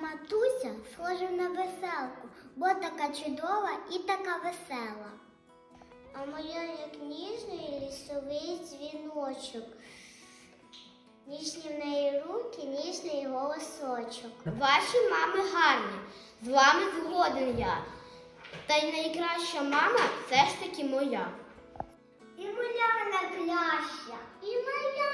матуся схожа на веселку, бо така чудова і така весела. А моя як ніжний лісовий дзвіночок. Ніжні в неї руки, ніжний голосочок. Ваші мами гарні, з вами згоден я. Та й найкраща мама все ж таки моя. І моя найкраща, і моя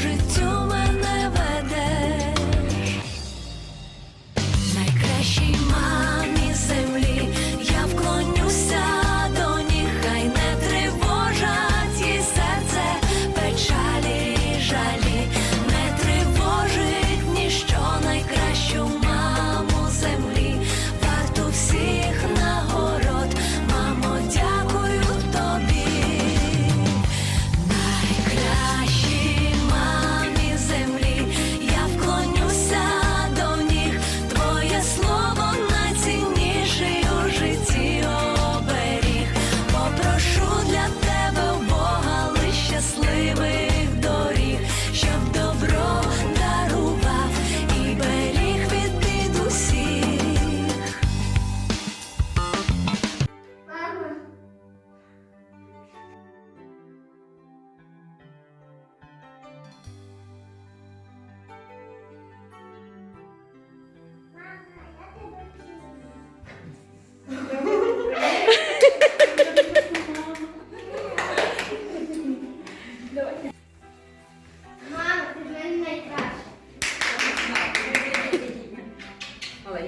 ти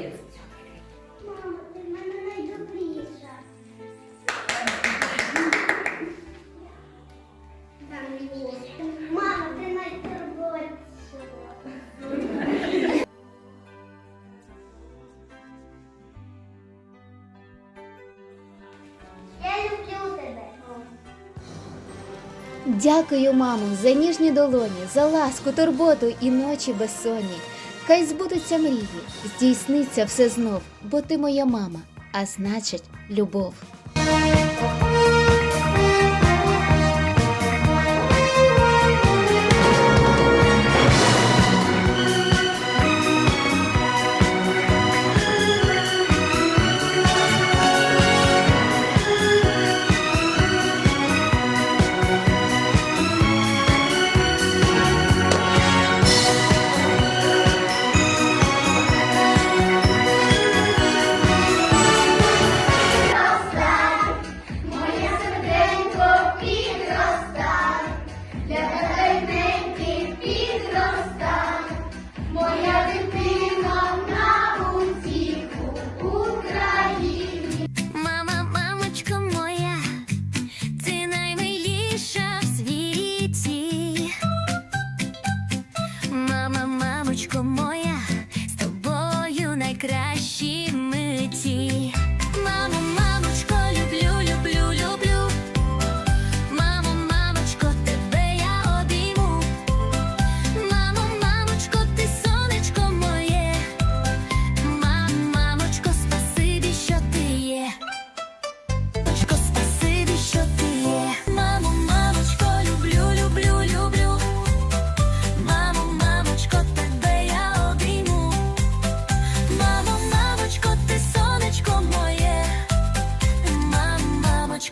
Молодець. Мама, ти в мене найдобріша. Мама, ти найтурботіша. Я люблю тебе. Дякую, мамо, за ніжні долоні, за ласку, турботу і ночі безсонні. Хай збудуться мрії, здійсниться все знов, бо ти моя мама, а значить, любов.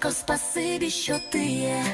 Моє. Спасибі, що ти є.